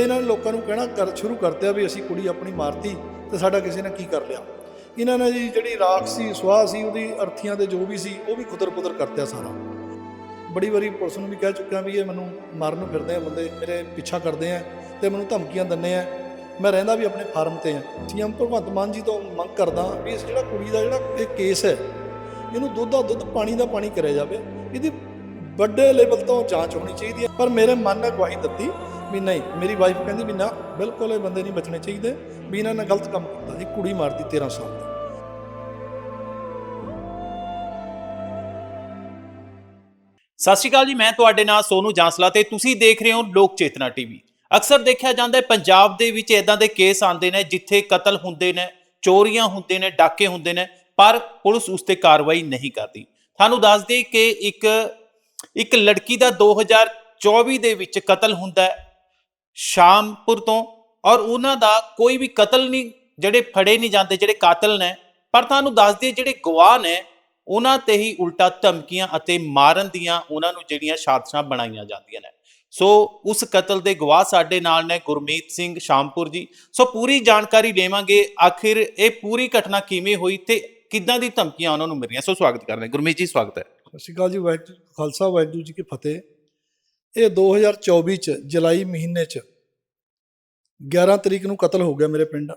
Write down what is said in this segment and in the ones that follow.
ਤੇ ਇਹਨਾਂ ਨੇ ਲੋਕਾਂ ਨੂੰ ਕਹਿਣਾ ਕਰ, ਸ਼ੁਰੂ ਕਰਤਿਆ ਵੀ ਅਸੀਂ ਕੁੜੀ ਆਪਣੀ ਮਾਰਤੀ ਤੇ ਸਾਡਾ ਕਿਸੇ ਨੇ ਕੀ ਕਰ ਲਿਆ। ਇਹਨਾਂ ਨੇ ਜੀ ਜਿਹੜੀ ਰਾਖ ਸੀ, ਸੁਆਹ ਸੀ, ਉਹਦੀ ਅਰਥੀਆਂ 'ਤੇ ਜੋ ਵੀ ਸੀ, ਉਹ ਵੀ ਖੁਦਰ ਪੁਦਰ ਕਰਤਿਆ ਸਾਰਾ। ਬੜੀ ਵਾਰੀ ਪੁਲਿਸ ਨੂੰ ਵੀ ਕਹਿ ਚੁੱਕਿਆ ਵੀ ਇਹ ਮੈਨੂੰ ਮਾਰਨ ਨੂੰ ਫਿਰਦੇ ਆ ਬੰਦੇ, ਮੇਰੇ ਪਿੱਛਾ ਕਰਦੇ ਆ ਤੇ ਮੈਨੂੰ ਧਮਕੀਆਂ ਦਿੰਦੇ ਆ। ਮੈਂ ਰਹਿੰਦਾ ਵੀ ਆਪਣੇ ਫਾਰਮ ਤੇ ਆ। ਸੀਐਮ ਭਗਵੰਤ ਮਾਨ ਜੀ ਤੋਂ ਮੰਗ ਕਰਦਾ ਵੀ ਇਸ ਜਿਹੜਾ ਕੁੜੀ ਦਾ ਜਿਹੜਾ ਇਹ ਕੇਸ ਹੈ, ਇਹਨੂੰ ਦੁੱਧ ਦਾ ਦੁੱਧ, ਪਾਣੀ ਦਾ ਪਾਣੀ ਕਰਿਆ ਜਾਵੇ। ਇਹਦੀ ਵੱਡੇ ਲੈਵਲ ਤੋਂ ਜਾਂਚ ਹੋਣੀ ਚਾਹੀਦੀ ਹੈ। ਪਰ ਮੇਰੇ ਮਨ ਨੇ ਗਵਾਹੀ ਦਿੱਤੀ ਵੀ ਨਹੀਂ, ਮੇਰੀ ਵਾਈਫ ਕਹਿੰਦੀ ਵੀ ਨਾ, ਬਿਲਕੁਲ ਇਹ ਬੰਦੇ ਨਹੀਂ ਬਚਣੇ ਚਾਹੀਦੇ ਵੀ ਇਹਨਾਂ ਨੇ ਗਲਤ ਕੰਮ ਕੀਤਾ ਜੀ ਕੁੜੀ ਮਾਰਦੀ 13 ਸਾਲ ਦੀ ਸਤਿ ਸ਼੍ਰੀ ਅਕਾਲ ਜੀ, ਮੈਂ ਤੁਹਾਡੇ ਨਾਲ ਸੋਨੂ ਜਾਂਸਲਾ ਤੇ ਤੁਸੀਂ ਦੇਖ ਰਹੇ ਹੋ ਲੋਕ ਚੇਤਨਾ ਟੀਵੀ। ਅਕਸਰ ਦੇਖਿਆ ਜਾਂਦਾ ਹੈ, ਪੰਜਾਬ ਦੇ ਵਿੱਚ ਇਦਾਂ ਦੇ ਕੇਸ ਆਉਂਦੇ ਨੇ ਜਿੱਥੇ ਕਤਲ ਹੁੰਦੇ ਨੇ, ਚੋਰੀਆਂ ਹੁੰਦੇ ਨੇ, ਡਾਕੇ ਹੁੰਦੇ ਨੇ, ਪਰ ਪੁਲਿਸ ਉਸ ਤੇ ਕਾਰਵਾਈ ਨਹੀਂ ਕਰਦੀ। ਤੁਹਾਨੂੰ ਦੱਸ ਦੇਈਏ ਕਿ ਇੱਕ ਇੱਕ ਲੜਕੀ ਦਾ 2024 ਦੇ ਵਿੱਚ ਕਤਲ ਹੁੰਦਾ ਹੈ ਸ਼ਾਮਪੁਰ ਤੋਂ, ਔਰ ਉਹਨਾਂ ਦਾ ਕੋਈ ਵੀ ਕਤਲ ਨਹੀਂ, ਜਿਹੜੇ ਫੜੇ ਨਹੀਂ ਜਾਂਦੇ, ਜਿਹੜੇ ਕਾਤਲ ਨੇ, ਪਰ ਤੁਹਾਨੂੰ ਦੱਸ ਦਈਏ ਜਿਹੜੇ ਗਵਾਹ ਨੇ, ਉਹਨਾਂ ਤੇ ਹੀ ਉਲਟਾ ਧਮਕੀਆਂ ਅਤੇ ਮਾਰਨ ਦੀਆਂ ਉਹਨਾਂ ਨੂੰ ਜਿਹੜੀਆਂ ਸਾਜ਼ਿਸ਼ਾਂ ਬਣਾਈਆਂ ਜਾਂਦੀਆਂ ਨੇ। ਸੋ ਉਸ ਕਤਲ ਦੇ ਗਵਾਹ ਸਾਡੇ ਨਾਲ ਨੇ, ਗੁਰਮੀਤ ਸਿੰਘ ਸ਼ਾਮਪੁਰ ਜੀ। ਸੋ ਪੂਰੀ ਜਾਣਕਾਰੀ ਦੇਵਾਂਗੇ, ਆਖਿਰ ਇਹ ਪੂਰੀ ਘਟਨਾ ਕਿਵੇਂ ਹੋਈ ਤੇ ਕਿੱਦਾਂ ਦੀ ਧਮਕੀਆਂ ਉਹਨਾਂ ਨੂੰ ਮਿਲੀਆਂ। ਸੋ ਸਵਾਗਤ ਕਰਦੇ ਹਾਂ। ਗੁਰਮੀਤ ਜੀ, ਸਵਾਗਤ ਹੈ। ਸਤਿ ਸ਼੍ਰੀ ਅਕਾਲ ਜੀ, ਵਾਹਿਗੁਰੂ ਖਾਲਸਾ, ਵਾਹਿਗੁਰੂ ਜੀ ਕੀ ਫਤਿਹ। ਇਹ 2024 ਚ ਜੁਲਾਈ ਮਹੀਨੇ ਚ 11 ਤਰੀਕ ਨੂੰ ਕਤਲ ਹੋ ਗਿਆ ਮੇਰੇ ਪਿੰਡ।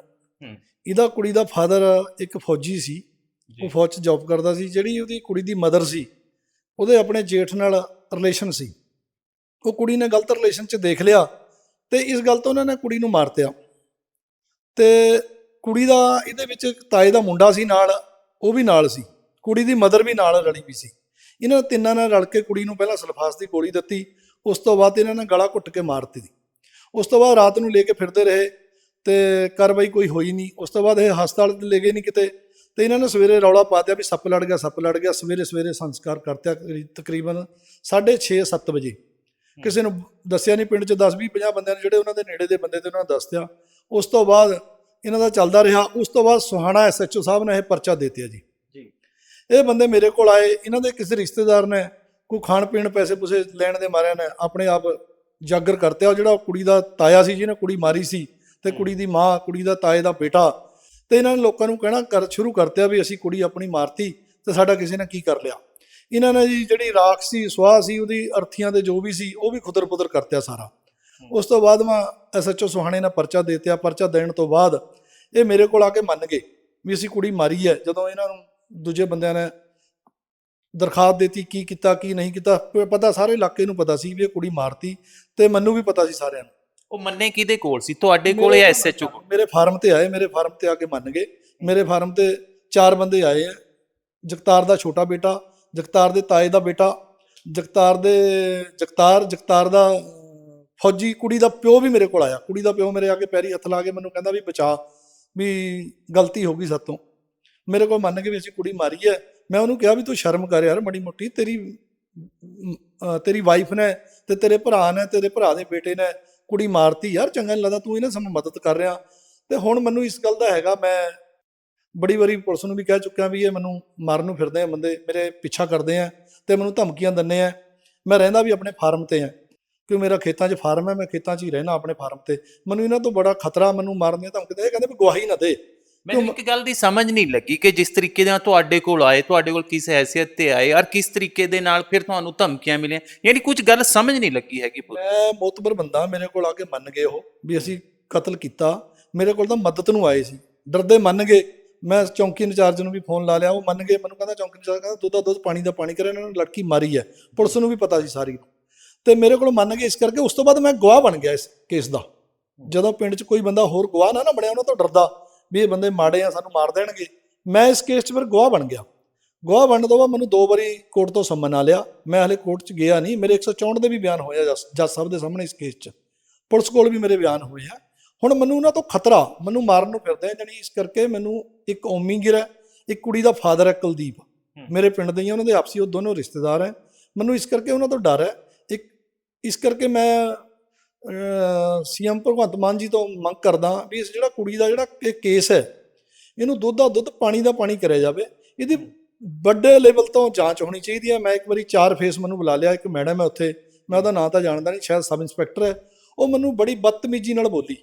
ਇਹਦਾ ਕੁੜੀ ਦਾ ਫਾਦਰ ਇੱਕ ਫੌਜੀ ਸੀ। ਉਹ ਫੌਜ 'ਚ ਜੌਬ ਕਰਦਾ ਸੀ। ਜਿਹੜੀ ਉਹਦੀ ਕੁੜੀ ਦੀ ਮਦਰ ਸੀ ਉਹਦੇ ਆਪਣੇ ਜੇਠ ਨਾਲ ਰਿਲੇਸ਼ਨ ਸੀ। ਉਹ ਕੁੜੀ ਨੇ ਗਲਤ ਰਿਲੇਸ਼ਨ 'ਚ ਦੇਖ ਲਿਆ ਤੇ ਇਸ ਗੱਲ ਤੋਂ ਉਹਨਾਂ ਨੇ ਕੁੜੀ ਨੂੰ ਮਾਰਤਿਆ ਤੇ ਕੁੜੀ ਦਾ ਇਹਦੇ ਵਿੱਚ ਤਾਏ ਦਾ ਮੁੰਡਾ ਸੀ ਨਾਲ ਉਹ ਵੀ ਨਾਲ ਸੀ। ਕੁੜੀ ਦੀ ਮਦਰ ਵੀ ਨਾਲ ਰਲੀ ਵੀ ਸੀ। ਇਹਨਾਂ ਤਿੰਨਾਂ ਨੇ ਰਲ ਕੇ ਕੁੜੀ ਨੂੰ ਪਹਿਲਾਂ ਸਲਫਾਸ ਦੀ ਗੋਲੀ ਦਿੱਤੀ। ਉਸ ਤੋਂ ਬਾਅਦ ਇਹਨਾਂ ਨੇ ਗਲਾ ਘੁੱਟ ਕੇ ਮਾਰ ਦਿੱਤੀ ਉਸ ਤੋਂ ਬਾਅਦ ਰਾਤ ਨੂੰ ਲੈ ਕੇ ਫਿਰਦੇ ਰਹੇ ਤੇ ਕਾਰਵਾਈ ਕੋਈ ਹੋਈ ਨਹੀਂ। ਉਸ ਤੋਂ ਬਾਅਦ ਇਹ ਹਸਪਤਾਲ ਲੈ ਗਏ ਨਹੀਂ ਕਿਤੇ ਤੇ ਇਹਨਾਂ ਨੇ ਸਵੇਰੇ ਰੌਲਾ ਪਾ ਦਿਆ ਵੀ ਸੱਪ ਲੜ ਗਿਆ ਸੱਪ ਲੜ ਗਿਆ। ਸਵੇਰੇ ਸਵੇਰੇ ਸੰਸਕਾਰ ਕਰਤਿਆ ਕਰੀ- ਤਕਰੀਬਨ 6:30 7 ਵਜੇ। ਕਿਸੇ ਨੂੰ ਦੱਸਿਆ ਨਹੀਂ ਪਿੰਡ 'ਚ 10 20 50 ਬੰਦਿਆਂ ਨੇ ਜਿਹੜੇ ਉਹਨਾਂ ਦੇ ਨੇੜੇ ਦੇ ਬੰਦੇ ਤੇ ਉਹਨਾਂ ਨੇ ਦੱਸਿਆ ਉਸ ਤੋਂ ਬਾਅਦ ਇਹਨਾਂ ਦਾ ਚੱਲਦਾ ਰਿਹਾ। ਉਸ ਤੋਂ ਬਾਅਦ ਸੁਹਾਣਾ ਐਸਐਚਓ ਸਾਹਿਬ ਨੇ ਇਹ ਪਰਚਾ ਦੇ ਦਿੱਤਾ ਜੀ। ਜੀ। ਇਹ ਬੰਦੇ ਮੇਰੇ ਕੋਲ ਆਏ। ਇਹਨਾਂ ਦੇ ਕਿਸੇ ਰਿਸ਼ਤੇਦਾਰ ਨੇ ਕੋਈ ਖਾਣ ਪੀਣ ਪੈਸੇ ਪੂਸੇ ਲੈਣ ਦੇ ਮਾਰਿਆਂ ਨੇ ਆਪਣੇ ਆਪ ਜਾਗਰ ਕਰਤੇ ਉਹ ਜਿਹੜਾ ਕੁੜੀ ਦਾ ਤਾਇਆ ਸੀ ਜਿਹਨੇ ਕੁੜੀ ਮਾਰੀ ਸੀ ਤੇ ਕੁੜੀ ਦੀ ਮਾਂ ਕੁੜੀ ਦਾ ਤਾਏ ਦਾ ਬੇਟਾ ਤੇ ਇਹਨਾਂ ਨੇ ਲੋਕਾਂ ਨੂੰ ਕਹਿਣਾ ਕਰ ਸ਼ੁਰੂ ਕਰਤਿਆ ਵੀ ਅਸੀਂ ਕੁੜੀ ਆਪਣੀ ਮਾਰਤੀ ਤੇ ਸਾਡਾ ਕਿਸੇ ਨੇ ਕੀ ਕਰ ਲਿਆ। ਇਹਨਾਂ ਨੇ ਜੀ ਜਿਹੜੀ ਰਾਖ ਸੀ ਸਵਾਹ ਸੀ ਉਹਦੀ ਅਰਥੀਆਂ ਦੇ ਜੋ ਵੀ ਸੀ ਉਹ ਵੀ ਖੁਦਰ ਪੁਦਰ ਕਰਤਿਆ ਸਾਰਾ। ਉਸ ਤੋਂ ਬਾਅਦ ਮੈਂ ਐਸਐਚਓ ਸੁਹਾਣੇ ਨੇ ਪਰਚਾ ਦੇ ਦਿੱਤਾ। ਪਰਚਾ ਦੇਣ ਤੋਂ ਬਾਅਦ ਇਹ ਮੇਰੇ ਕੋਲ ਆ ਕੇ ਮੰਨ ਗਏ ਵੀ ਅਸੀਂ ਕੁੜੀ ਮਾਰੀ ਹੈ। ਜਦੋਂ ਇਹਨਾਂ ਨੂੰ ਦੂਜੇ ਬੰਦਿਆਂ ਨੇ ਦਰਖਾਸਤ ਦਿੱਤੀ ਕੀ ਕੀਤਾ ਕੀ ਨਹੀਂ ਕੀਤਾ ਪਤਾ ਸਾਰੇ ਇਲਾਕੇ ਨੂੰ ਪਤਾ ਸੀ ਵੀ ਇਹ ਕੁੜੀ ਮਾਰਤੀ ਤੇ ਮੈਨੂੰ ਵੀ ਪਤਾ ਸੀ ਸਾਰਿਆਂ ਨੂੰ। ਉਹ ਮੰਨੇ ਕਿਹਦੇ ਕੋਲ ਸੀ? ਤੁਹਾਡੇ ਕੋਲ ਜਾਂ ਐਸਐਚਓ ਕੋਲ? ਮੇਰੇ ਫਾਰਮ ਤੇ ਆਏ ਮੇਰੇ ਫਾਰਮ ਤੇ ਆ ਕੇ ਮੰਨ ਗਏ। ਮੇਰੇ ਫਾਰਮ ਤੇ ਚਾਰ ਬੰਦੇ ਆਏ ਆ। ਜਗਤਾਰ ਦਾ ਛੋਟਾ ਬੇਟਾ ਜਗਤਾਰ ਦੇ ਤਾਏ ਦਾ ਬੇਟਾ ਜਗਤਾਰ ਦੇ ਜਗਤਾਰ ਜਗਤਾਰ ਦਾ ਫੌਜੀ ਕੁੜੀ ਦਾ ਪਿਓ ਵੀ ਮੇਰੇ ਕੋਲ ਆਇਆ। ਕੁੜੀ ਦਾ ਪਿਓ ਮੇਰੇ ਆ ਕੇ ਪੈਰੀ ਹੱਥ ਲਾ ਕੇ ਮੈਨੂੰ ਕਹਿੰਦਾ ਵੀ ਬਚਾ ਵੀ ਗਲਤੀ ਹੋ ਗਈ ਸਾਤੋਂ। ਮੇਰੇ ਕੋਲ ਮੰਨ ਕੇ ਵੀ ਅਸੀਂ ਕੁੜੀ ਮਾਰੀ ਹੈ। ਮੈਂ ਉਹਨੂੰ ਕਿਹਾ ਵੀ ਤੂੰ ਸ਼ਰਮ ਕਰ ਯਾਰ ਮੜੀ ਮੋਟੀ, ਤੇਰੀ ਤੇਰੀ ਵਾਈਫ ਨੇ ਤੇ ਤੇਰੇ ਭਰਾ ਨੇ, ਤੇਰੇ ਭਰਾ ਦੇ ਬੇਟੇ ਨੇ ਕੁੜੀ ਮਾਰਤੀ ਯਾਰ, ਚੰਗਾ ਨਹੀਂ ਲੱਗਦਾ ਤੂੰ ਇਹਨਾਂ ਸਾਨੂੰ ਮਦਦ ਕਰ ਰਿਹਾ। ਤੇ ਹੁਣ ਮੈਨੂੰ ਇਸ ਗੱਲ ਦਾ ਹੈਗਾ, ਮੈਂ ਬੜੀ ਵਾਰੀ ਪੁਲਿਸ ਨੂੰ ਵੀ ਕਹਿ ਚੁੱਕਿਆ ਵੀ ਇਹ ਮੈਨੂੰ ਮਾਰਨ ਨੂੰ ਫਿਰਦੇ ਆ, ਬੰਦੇ ਮੇਰੇ ਪਿੱਛਾ ਕਰਦੇ ਆ ਤੇ ਮੈਨੂੰ ਧਮਕੀਆਂ ਦਿੰਦੇ ਆ। ਮੈਂ ਰਹਿੰਦਾ ਵੀ ਆਪਣੇ ਫਾਰਮ ਤੇ ਆ ਕਿ ਮੇਰਾ ਖੇਤਾਂ 'ਚ ਫਾਰਮ ਹੈ ਮੈਂ ਖੇਤਾਂ 'ਚ ਹੀ ਰਹਿਣਾ ਆਪਣੇ ਫਾਰਮ ਤੇ। ਮੈਨੂੰ ਇਹਨਾਂ ਤੋਂ ਬੜਾ ਖਤਰਾ, ਮੈਨੂੰ ਮਾਰਨ ਦੀਆਂ ਧਮਕੀਆਂ ਇਹ ਕਹਿੰਦੇ ਵੀ ਗਵਾਹੀ ਨਾ ਦੇ। ਮੈਨੂੰ ਇੱਕ ਗੱਲ ਦੀ ਸਮਝ ਨਹੀਂ ਲੱਗੀ ਕਿ ਜਿਸ ਤਰੀਕੇ ਨਾਲ ਤੁਹਾਡੇ ਕੋਲ ਆਏ ਤੁਹਾਡੇ ਕੋਲ ਕਿਸ ਹੈਸੀਅਤ ਤੇ ਆਏ ਔਰ ਕਿਸ ਤਰੀਕੇ ਦੇ ਨਾਲ ਫਿਰ ਤੁਹਾਨੂੰ ਧਮਕੀਆਂ ਮਿਲੀਆਂ। ਯਾਨੀ ਕੁਝ ਗੱਲ ਸਮਝ ਨਹੀਂ ਲੱਗੀ ਹੈਗੀ ਪੁੱਤ। ਮੈਂ ਮੋਤਬਰ ਬੰਦਾ ਮੇਰੇ ਕੋਲ ਆ ਕੇ ਮੰਨ ਗਏ ਉਹ ਵੀ ਅਸੀਂ ਕਤਲ ਕੀਤਾ। ਮੇਰੇ ਕੋਲ ਤਾਂ ਮਦਦ ਨੂੰ ਆਏ ਸੀ। ਡਰਦੇ ਮੰਨ ਗਏ। ਮੈਂ ਚੌਂਕੀ ਇੰਚਾਰਜ ਨੂੰ ਵੀ ਫੋਨ ਲਾ ਲਿਆ ਉਹ ਮੰਨ ਗਏ। ਮੈਨੂੰ ਕਹਿੰਦਾ ਚੌਂਕੀ ਇੰਚਾਰਜ ਕਹਿੰਦਾ ਦੁੱਧ ਦਾ ਦੁੱਧ ਪਾਣੀ ਦਾ ਪਾਣੀ ਕਰੇ ਇਹਨਾਂ ਨੇ ਲੜਕੀ ਮਾਰੀ ਹੈ। ਪੁਲਿਸ ਨੂੰ ਵੀ ਪਤਾ ਸੀ ਸਾਰੀ। ਨੂੰ ਤੇ ਮੇਰੇ ਕੋਲ ਮੰਨ ਗਏ। ਇਸ ਕਰਕੇ ਉਸ ਤੋਂ ਬਾਅਦ ਮੈਂ ਗਵਾਹ ਬਣ ਗਿਆ ਇਸ ਕੇਸ ਦਾ। ਜਦੋਂ ਪਿੰਡ 'ਚ ਕੋਈ ਬੰਦਾ ਹੋਰ ਗਵਾਹ ਨਾ ਨਾ ਬਣਿਆ ਉਹਨਾਂ ਤੋਂ ਡਰਦਾ। ਵੀ ਇਹ ਬੰਦੇ ਮਾੜੇ ਆ ਸਾਨੂੰ ਮਾਰ ਦੇਣਗੇ। ਮੈਂ ਇਸ ਕੇਸ 'ਚ ਫਿਰ ਗਵਾਹ ਬਣ ਗਿਆ। ਗਵਾਹ ਬਣਨ ਤੋਂ ਬਾਅਦ ਮੈਨੂੰ ਦੋ ਵਾਰੀ ਕੋਰਟ ਤੋਂ ਸੰਮਨ ਆ ਲਿਆ। ਮੈਂ ਹਲੇ ਕੋਰਟ 'ਚ ਗਿਆ ਨਹੀਂ। ਮੇਰੇ 164 ਦੇ ਵੀ ਬਿਆਨ ਹੋਇਆ ਜੱਜ ਸਾਹਿਬ ਦੇ ਸਾਹਮਣੇ ਇਸ ਕੇਸ 'ਚ। ਪੁਲਿਸ ਕੋਲ ਵੀ ਮੇਰੇ ਬਿਆਨ ਹੋਏ ਆ। ਹੁਣ ਮੈਨੂੰ ਉਹਨਾਂ ਤੋਂ ਖਤਰਾ ਮੈਨੂੰ ਮਾਰਨ ਨੂੰ ਫਿਰਦੇ ਆ ਜਾਣੀ ਇਸ ਕਰਕੇ ਮੈਨੂੰ ਇੱਕ ਓਮੀ ਗਿਰਾ ਇੱਕ ਕੁੜੀ ਦਾ ਫਾਦਰ ਹੈ ਕੁਲਦੀਪ। ਮੇਰੇ ਪਿੰਡ ਦੇ ਹੀ ਉਹਨਾਂ ਦੇ ਆਪਸੀ ਉਹ ਦੋਨੋਂ ਰਿਸ਼ਤੇਦਾਰ ਹੈ। ਮੈਨੂੰ ਇਸ ਕਰਕੇ ਉਹਨਾਂ ਤੋਂ ਡਰ ਹੈ। ਇੱਕ ਇਸ ਕਰਕੇ ਮੈਂ ਸੀਐਮ ਭਗਵੰਤ ਮਾਨ ਜੀ ਤੋਂ ਮੰਗ ਕਰਦਾ ਵੀ ਇਸ ਜਿਹੜਾ ਕੁੜੀ ਦਾ ਜਿਹੜਾ ਇਹ ਕੇਸ ਹੈ, ਇਹਨੂੰ ਦੁੱਧ ਦਾ ਦੁੱਧ, ਪਾਣੀ ਦਾ ਪਾਣੀ ਕਰਿਆ ਜਾਵੇ। ਇਹਦੀ ਵੱਡੇ ਲੈਵਲ ਤੋਂ ਜਾਂਚ ਹੋਣੀ ਚਾਹੀਦੀ ਹੈ। ਮੈਂ ਇੱਕ ਵਾਰੀ ਚਾਰ ਫੇਸ ਮੈਨੂੰ ਬੁਲਾ ਲਿਆ। ਇੱਕ ਮੈਡਮ ਹੈ ਉੱਥੇ। ਮੈਂ ਉਹਦਾ ਨਾਂ ਤਾਂ ਜਾਣਦਾ ਨਹੀਂ, ਸ਼ਾਇਦ ਸਬ ਇੰਸਪੈਕਟਰ ਹੈ। ਉਹ ਮੈਨੂੰ ਬੜੀ ਬਦਤਮੀਜ਼ੀ ਨਾਲ ਬੋਲੀ।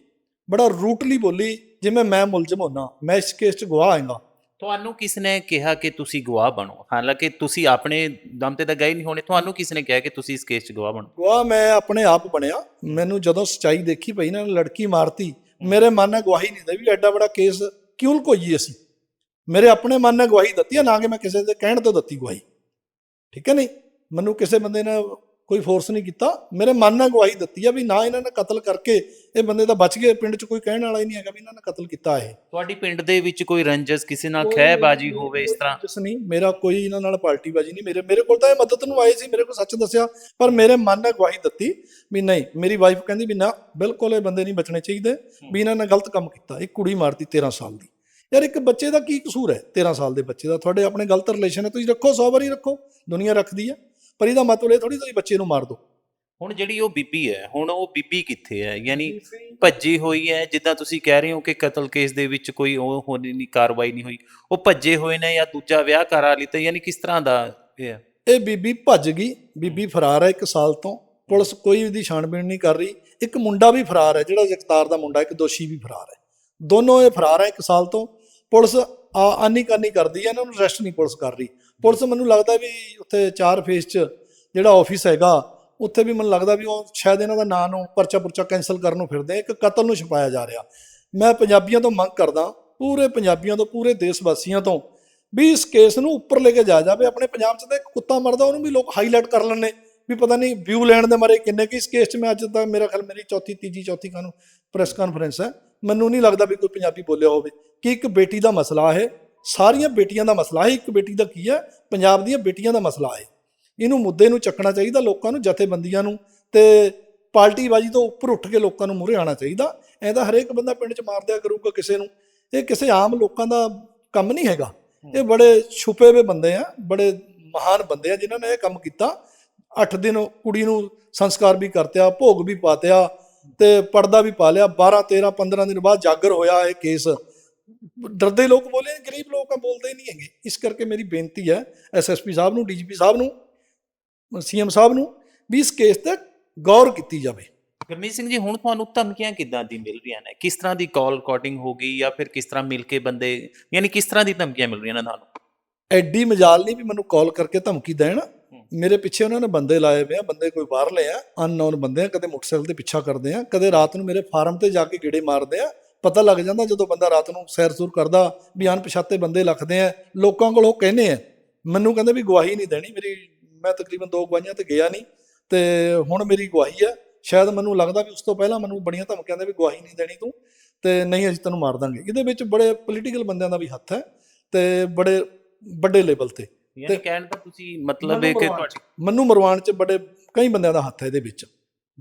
ਬੜਾ ਰੂਟਲੀ ਬੋਲੀ, ਜਿਵੇਂ ਮੈਂ ਮੁਲਜ਼ਮ ਹੁੰਨਾ। ਮੈਂ ਇਸ ਕੇਸ 'ਚ ਗਵਾਹ ਆਂਗਾ ਤੁਹਾਨੂੰ ਕਿਸ ਨੇ ਕਿਹਾ ਕਿ ਤੁਸੀਂ ਗਵਾਹ ਬਣੋ? ਹਾਲਾਂਕਿ ਤੁਸੀਂ ਆਪਣੇ ਦਮ ਤੇ ਤਾਂ ਗਏ ਨਹੀਂ ਹੋਣੇ, ਤੁਹਾਨੂੰ ਕਿਸ ਨੇ ਕਿਹਾ ਕਿ ਤੁਸੀਂ ਇਸ ਕੇਸ 'ਚ ਗਵਾਹ ਬਣੋ? ਗਵਾਹ ਮੈਂ ਆਪਣੇ ਆਪ ਬਣਿਆ। ਮੈਨੂੰ ਜਦੋਂ ਸਚਾਈ ਦੇਖੀ ਪਈ ਨਾ, ਲੜਕੀ ਮਾਰਤੀ, ਮੇਰੇ ਮਨ ਨੇ ਗਵਾਹੀ ਨਹੀਂ ਦਿੱਤੀ ਵੀ ਐਡਾ ਬੜਾ ਕੇਸ ਕਿਉਂ ਲੁਕੋਈਏ ਅਸੀਂ? ਮੇਰੇ ਆਪਣੇ ਮਨ ਨੇ ਗਵਾਹੀ ਦਿੱਤੀ ਹੈ ਨਾ ਕਿ ਮੈਂ ਕਿਸੇ ਦੇ ਕਹਿਣ ਤੋਂ ਦਿੱਤੀ ਗਵਾਹੀ। ਠੀਕ ਹੈ ਨਹੀਂ? ਮੈਨੂੰ ਕਿਸੇ ਬੰਦੇ ਨੇ ਕੋਈ ਫੋਰਸ ਨਹੀਂ ਕੀਤਾ। ਮੇਰੇ ਮਨ ਨੇ ਗਵਾਹੀ ਦਿੱਤੀ ਆ ਵੀ ਨਾ ਇਹਨਾਂ ਨੇ ਕਤਲ ਕਰਕੇ ਇਹ ਬੰਦੇ ਤਾਂ ਬਚ ਗਏ। ਪਿੰਡ 'ਚ ਕੋਈ ਕਹਿਣ ਵਾਲਾ ਹੀ ਨਹੀਂ ਹੈਗਾ ਵੀ ਇਹਨਾਂ ਨੇ ਕਤਲ ਕੀਤਾ ਇਹ। ਤੁਹਾਡੀ ਪਿੰਡ ਦੇ ਵਿੱਚ ਕੋਈ ਰੰਜਸ ਕਿਸੇ ਨਾਲ ਖਹਿਬਾਜੀ ਹੋਵੇ ਇਸ ਤਰ੍ਹਾਂ? ਜਿਸ ਨਹੀਂ ਮੇਰਾ ਕੋਈ ਇਹਨਾਂ ਨਾਲ ਪਾਰਟੀਬਾਜੀ ਨਹੀਂ। ਮੇਰੇ ਮੇਰੇ ਕੋਲ ਤਾਂ ਇਹ ਮਦਦ ਨੂੰ ਆਏ ਸੀ ਮੇਰੇ ਕੋਲ ਸੱਚ ਦੱਸਿਆ ਪਰ ਮੇਰੇ ਮਨ ਨੇ ਗਵਾਹੀ ਦਿੱਤੀ ਵੀ ਨਹੀਂ ਮੇਰੀ ਵਾਈਫ ਕਹਿੰਦੀ ਵੀ ਨਾ ਬਿਲਕੁਲ ਇਹ ਬੰਦੇ ਨਹੀਂ ਬਚਣੇ ਚਾਹੀਦੇ ਵੀ ਇਹਨਾਂ ਨੇ ਗਲਤ ਕੰਮ ਕੀਤਾ। ਇੱਕ ਕੁੜੀ ਮਾਰਤੀ 13 ਸਾਲ ਦੀ। ਯਾਰ ਇੱਕ ਬੱਚੇ ਦਾ ਕੀ ਕਸੂਰ ਹੈ? 13 ਸਾਲ ਦੇ ਬੱਚੇ ਦਾ। ਤੁਹਾਡੇ ਆਪਣੇ ਗਲਤ ਰਿਲੇਸ਼ਨ ਹੈ ਤੁਸੀਂ ਰੱਖੋ 100 ਵਾਰੀ ਰੱਖੋ। ਦੁਨੀਆ ਰੱਖਦੀ ਹੈ। ਪਰ ਇਹਦਾ ਮਤਲਬ ਇਹ ਥੋੜੀ ਤੁਸੀਂ ਬੱਚੇ ਨੂੰ ਮਾਰ ਦਿਓ। ਹੁਣ ਜਿਹੜੀ ਉਹ ਬੀਬੀ ਹੈ ਹੁਣ ਉਹ ਬੀਬੀ ਕਿੱਥੇ ਹੈ? ਯਾਨੀ ਭੱਜੀ ਹੋਈ ਹੈ ਜਿੱਦਾਂ ਤੁਸੀਂ ਕਹਿ ਰਹੇ ਹੋ ਕਿ ਕਤਲ ਕੇਸ ਦੇ ਵਿੱਚ ਕੋਈ ਉਹ ਹੋਣੀ ਨਹੀਂ ਕਾਰਵਾਈ ਨਹੀਂ ਹੋਈ। ਉਹ ਭੱਜੇ ਹੋਏ ਨੇ ਜਾਂ ਦੂਜਾ ਵਿਆਹ ਕਰਾ ਲਿੱਤਾ ਯਾਨੀ ਕਿਸ ਤਰ੍ਹਾਂ ਦਾ ਇਹ ਹੈ? ਇਹ ਬੀਬੀ ਭੱਜ ਗਈ ਬੀਬੀ ਫਰਾਰ ਹੈ ਇੱਕ ਸਾਲ ਤੋਂ। ਪੁਲਿਸ ਕੋਈ ਇਹਦੀ ਛਾਣਬੀਣ ਨਹੀਂ ਕਰ ਰਹੀ। ਇੱਕ ਮੁੰਡਾ ਵੀ ਫਰਾਰ ਹੈ ਜਿਹੜਾ ਜਗਤਾਰ ਦਾ ਮੁੰਡਾ ਇੱਕ ਦੋਸ਼ੀ ਵੀ ਫਰਾਰ ਹੈ। ਦੋਨੋਂ ਇਹ ਫਰਾਰ ਹੈ ਇੱਕ ਸਾਲ ਤੋਂ। ਪੁਲਿਸ ਆ- ਆਨੀ ਕਾਨੀ ਕਰਦੀ ਹੈ ਇਹਨਾਂ ਨੂੰ ਅਰੈਸਟ ਨਹੀਂ ਪੁਲਿਸ ਕਰ ਰਹੀ। ਪੁਲਿਸ ਮੈਨੂੰ ਲੱਗਦਾ ਵੀ ਉੱਥੇ ਚਾਰ ਫੇਸ 'ਚ ਜਿਹੜਾ ਆਫਿਸ ਹੈਗਾ, ਉੱਥੇ ਵੀ ਮੈਨੂੰ ਲੱਗਦਾ ਵੀ ਉਹ ਸ਼ਾਇਦ ਇਹਨਾਂ ਦਾ ਨਾਂ ਨੂੰ ਪਰਚਾ ਪੁਰਚਾ ਕੈਨਸਲ ਕਰਨ ਨੂੰ ਫਿਰਦੇ ਇੱਕ ਕਤਲ ਨੂੰ ਛੁਪਾਇਆ ਜਾ ਰਿਹਾ। ਮੈਂ ਪੰਜਾਬੀਆਂ ਤੋਂ ਮੰਗ ਕਰਦਾ, ਪੂਰੇ ਪੰਜਾਬੀਆਂ ਤੋਂ, ਪੂਰੇ ਦੇਸ਼ ਵਾਸੀਆਂ ਤੋਂ, ਵੀ ਇਸ ਕੇਸ ਨੂੰ ਉੱਪਰ ਲੈ ਕੇ ਜਾ ਜਾਵੇ, ਆਪਣੇ ਪੰਜਾਬ 'ਚ ਤਾਂ ਇੱਕ ਕੁੱਤਾ ਮਰਦਾ, ਉਹਨੂੰ ਵੀ ਲੋਕ ਹਾਈਲਾਈਟ ਕਰ ਲੈਣੇ ਵੀ ਪਤਾ ਨਹੀਂ ਵਿਊ ਲੈਣ ਦੇ ਮਾਰੇ ਕਿੰਨੇ ਕਿ ਇਸ ਕੇਸ 'ਚ ਮੈਂ ਅੱਜ ਤੱਕ ਮੇਰਾ ਖਿਆਲ ਮੇਰੀ ਚੌਥੀ, ਤੀਜੀ, ਚੌਥੀ ਕਾਨੂੰ ਪ੍ਰੈਸ ਕਾਨਫਰੰਸ ਹੈ। ਮੈਨੂੰ ਨਹੀਂ ਲੱਗਦਾ ਵੀ ਕੋਈ ਪੰਜਾਬੀ ਬੋਲਿਆ ਹੋਵੇ। ਕਿ ਇੱਕ ਬੇਟੀ ਦਾ ਮਸਲਾ ਹੈ ਸਾਰੀਆਂ ਬੇਟੀਆਂ ਦਾ ਮਸਲਾ ਹੈ। ਇੱਕ ਬੇਟੀ ਦਾ ਕੀ ਹੈ? ਪੰਜਾਬ ਦੀਆਂ ਬੇਟੀਆਂ ਦਾ ਮਸਲਾ ਹੈ। ਇਹਨੂੰ ਮੁੱਦੇ ਨੂੰ ਚੱਕਣਾ ਚਾਹੀਦਾ ਲੋਕਾਂ ਨੂੰ, ਜਥੇਬੰਦੀਆਂ ਨੂੰ ਤੇ ਪਾਰਟੀਬਾਜ਼ੀ ਤੋਂ ਉੱਪਰ ਉੱਠ ਕੇ ਲੋਕਾਂ ਨੂੰ ਮੂਹਰੇ ਆਉਣਾ ਚਾਹੀਦਾ। ਐਂਦਾ ਹਰੇਕ ਬੰਦਾ ਪਿੰਡ 'ਚ ਮਾਰ ਦਿਆ ਕਰੂਗਾ ਕਿਸੇ ਨੂੰ। ਇਹ ਕਿਸੇ ਆਮ ਲੋਕਾਂ ਦਾ ਕੰਮ ਨਹੀਂ ਹੈਗਾ। ਇਹ ਬੜੇ ਛੁਪੇ ਹੋਏ ਬੰਦੇ ਆ, ਬੜੇ ਮਹਾਨ ਬੰਦੇ ਆ ਜਿਨ੍ਹਾਂ ਨੇ ਇਹ ਕੰਮ ਕੀਤਾ। 8 ਦਿਨ ਕੁੜੀ ਨੂੰ ਸੰਸਕਾਰ ਵੀ ਕਰਤਿਆ, ਭੋਗ ਵੀ ਪਾਤਿਆ ਤੇ ਪਰਦਾ ਵੀ ਪਾ ਲਿਆ। 12 13 15 ਦਿਨ ਬਾਅਦ ਜਾਗਰ ਹੋਇਆ ਇਹ ਕੇਸ। ਡਰਦੇ ਲੋਕ ਬੋਲੇ ਗਰੀਬ ਲੋਕ ਆ ਬੋਲਦੇ ਨਹੀਂ ਹੈਗੇ। ਇਸ ਕਰਕੇ ਮੇਰੀ ਬੇਨਤੀ ਹੈ ਐਸਐਸਪੀ ਸਾਹਿਬ ਨੂੰ ਡੀਜੀਪੀ ਸਾਹਿਬ ਨੂੰ ਸੀਐਮ ਸਾਹਿਬ ਨੂੰ ਵੀ ਇਸ ਕੇਸ ਤੇ ਗੌਰ ਕੀਤੀ ਜਾਵੇ। ਗੁਰਮੀਤ ਸਿੰਘ ਜੀ ਹੁਣ ਤੁਹਾਨੂੰ ਧਮਕੀਆਂ ਕਿੱਦਾਂ ਦੀ ਮਿਲ ਰਹੀਆਂ ਨੇ? ਕਿਸ ਤਰ੍ਹਾਂ ਦੀ ਕਾਲ ਰਿਕਾਰਡਿੰਗ ਹੋ ਗਈ ਜਾਂ ਫਿਰ ਕਿਸ ਤਰ੍ਹਾਂ ਮਿਲ ਕੇ ਬੰਦੇ ਯਾਨੀ ਕਿਸ ਤਰ੍ਹਾਂ ਦੀ ਧਮਕੀਆਂ ਮਿਲ ਰਹੀਆਂ ਨੇ ਤੁਹਾਨੂੰ? ਐਡੀ ਮਜਾਲ ਨਹੀਂ ਵੀ ਮੈਨੂੰ ਕਾਲ ਕਰਕੇ ਧਮਕੀ ਦੇਣ। ਮੇਰੇ ਪਿੱਛੇ ਉਹਨਾਂ ਨੇ ਬੰਦੇ ਲਾਏ ਹੋਏ ਆ ਬੰਦੇ ਕੋਈ ਬਾਹਰਲੇ ਆ ਅਨਨੋਨ ਬੰਦੇ ਆ ਕਦੇ ਮੋਟਰਸਾਈਕਲ ਤੇ ਪਿੱਛਾ ਕਰਦੇ ਆ ਕਦੇ ਰਾਤ ਨੂੰ ਮੇਰੇ ਫਾਰਮ ਤੇ ਜਾ ਕੇ ਗੇੜੇ ਮਾਰਦੇ ਆ ਪਤਾ ਲੱਗ ਜਾਂਦਾ ਜਦੋਂ ਬੰਦਾ ਰਾਤ ਨੂੰ ਸੈਰ ਸੂਰ ਕਰਦਾ ਵੀ ਅਣਪਛਾਤੇ ਬੰਦੇ ਲੱਖਦੇ ਆ ਲੋਕਾਂ ਕੋਲ ਉਹ ਕਹਿੰਦੇ ਆ। ਮੈਨੂੰ ਕਹਿੰਦੇ ਵੀ ਗਵਾਹੀ ਨਹੀਂ ਦੇਣੀ ਮੇਰੀ ਮੈਂ ਤਕਰੀਬਨ ਦੋ ਗਵਾਹੀਆਂ ਤੇ ਗਿਆ ਨਹੀਂ ਤੇ ਹੁਣ ਮੇਰੀ ਗਵਾਹੀ ਆ। ਸ਼ਾਇਦ ਮੈਨੂੰ ਲੱਗਦਾ ਵੀ ਉਸ ਤੋਂ ਪਹਿਲਾਂ ਮੈਨੂੰ ਬੜੀਆਂ ਧਮਕੀਆਂ ਦੇ ਵੀ ਗਵਾਹੀ ਨਹੀਂ ਦੇਣੀ ਤੂੰ ਤੇ ਨਹੀਂ ਅਸੀਂ ਤੈਨੂੰ ਮਾਰ ਦਾਂਗੇ। ਇਹਦੇ ਵਿੱਚ ਬੜੇ ਪੋਲੀਟੀਕਲ ਬੰਦਿਆਂ ਦਾ ਵੀ ਹੱਥ ਹੈ ਤੇ ਬੜੇ ਵੱਡੇ ਲੈਵਲ ਤੇ। ਯਾਨੀ ਕਹਿਣ ਦਾ ਤੁਸੀਂ ਮਤਲਬ ਹੈ ਕਿ ਤੁਹਾਡੀ ਮੈਨੂੰ ਮਰਵਾਉਣ ਚ ਬੜੇ ਕਈ ਬੰਦਿਆਂ ਦਾ ਹੱਥ ਹੈ ਇਹਦੇ ਵਿੱਚ।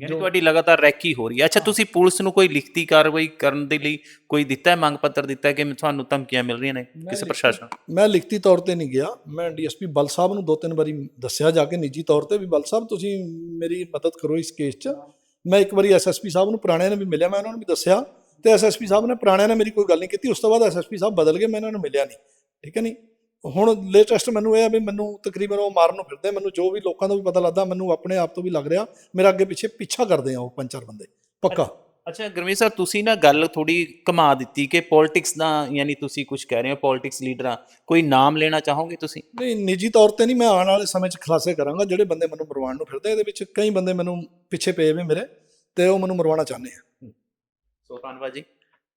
ਯਾਨੀ ਤੁਹਾਡੀ ਲਗਾਤਾਰ ਰੈਕੀ ਹੋ ਰਹੀ ਹੈ। ਅੱਛਾ ਤੁਸੀਂ ਪੁਲਿਸ ਨੂੰ ਕੋਈ ਲਿਖਤੀ ਕਾਰਵਾਈ ਕਰਨ ਦੇ ਲਈ ਕੋਈ ਦਿੱਤਾ ਹੈ? ਮੰਗ ਪੱਤਰ ਦਿੱਤਾ ਹੈ ਕਿ ਤੁਹਾਨੂੰ ਧਮਕੀਆਂ ਮਿਲ ਰਹੀਆਂ ਨੇ ਕਿਸੇ ਪ੍ਰਸ਼ਾਸਨ ਮੈਂ ਲਿਖਤੀ ਤੌਰ ਤੇ ਨਹੀਂ ਗਿਆ। ਮੈਂ ਡੀਐਸਪੀ ਬਲ ਸਾਹਿਬ ਨੂੰ ਦੋ ਤਿੰਨ ਵਾਰੀ ਦੱਸਿਆ ਜਾ ਕੇ ਨਿੱਜੀ ਤੌਰ ਤੇ ਵੀ ਬਲ ਸਾਹਿਬ ਤੁਸੀਂ ਮੇਰੀ ਮਦਦ ਕਰੋ ਇਸ ਕੇਸ 'ਚ। ਮੈਂ ਇੱਕ ਵਾਰੀ ਐਸਐਸਪੀ ਸਾਹਿਬ ਨੂੰ ਪੁਰਾਣਿਆਂ ਨੇ ਵੀ ਮਿਲਿਆ ਮੈਂ ਉਹਨਾਂ ਨੂੰ ਵੀ ਦੱਸਿਆ। ਤੇ ਐਸਐਸਪੀ ਸਾਹਿਬ ਨੇ ਪੁਰਾਣਿਆਂ ਨੇ ਮੇਰੀ ਕੋਈ ਗੱਲ ਨਹੀਂ ਕੀਤੀ। ਉਸ ਤੋਂ ਬਾਅਦ ਐਸਐਸਪੀ ਸਾਹਿਬ ਬਦਲ ਗਏ ਮੈਂ ਇਹਨਾਂ ਨੂੰ ਮਿਲਿਆ ਨਹੀਂ। ਠੀਕ ਹੈ ਨਹੀਂ? ਹੁਣ ਲੇਟੈਸਟ ਮੈਨੂੰ ਇਹ ਆ ਵੀ ਮੈਨੂੰ ਤਕਰੀਬਨ ਉਹ ਮਾਰਨ ਨੂੰ ਫਿਰਦੇ ਮੈਨੂੰ ਜੋ ਵੀ ਲੋਕਾਂ ਦਾ ਵੀ ਪਤਾ ਲੱਗਦਾ ਮੈਨੂੰ ਆਪਣੇ ਆਪ ਤੋਂ ਵੀ ਲੱਗ ਰਿਹਾ ਮੇਰਾ ਅੱਗੇ ਪਿੱਛੇ ਪਿੱਛਾ ਕਰਦੇ ਆ ਉਹ ਪੰਜ ਚਾਰ ਬੰਦੇ ਪੱਕਾ। ਅੱਛਾ ਗੁਰਮੀਤ ਸਾਹਿਬ ਤੁਸੀਂ ਨਾ ਗੱਲ ਥੋੜੀ ਘੁਮਾ ਦਿੱਤੀ ਕਿ ਪੋਲਿਟਿਕਸ ਦਾ ਯਾਨੀ ਤੁਸੀਂ ਕੁਝ ਕਹਿ ਰਹੇ ਹੋ ਪੋਲਿਟਿਕਸ ਲੀਡਰਾਂ ਕੋਈ ਨਾਮ ਲੈਣਾ ਚਾਹੋਗੇ ਤੁਸੀਂ? ਨਹੀਂ ਨਿੱਜੀ ਤੌਰ ਤੇ ਨਹੀਂ ਮੈਂ ਆਉਣ ਵਾਲੇ ਸਮੇਂ 'ਚ ਖੁਲਾਸੇ ਕਰਾਂਗਾ ਜਿਹੜੇ ਬੰਦੇ ਮੈਨੂੰ ਮਰਵਾਉਣ ਨੂੰ ਫਿਰਦੇ ਇਹਦੇ ਵਿੱਚ ਕਈ ਬੰਦੇ ਮੈਨੂੰ ਪਿੱਛੇ ਪਏ ਵੇ ਮੇਰੇ ਤੇ ਉਹ ਮੈਨੂੰ ਮਰਵਾਉਣਾ ਚਾਹੁੰਦੇ ਆ। ਸੋ ਧੰਨਵਾਦ ਜੀ।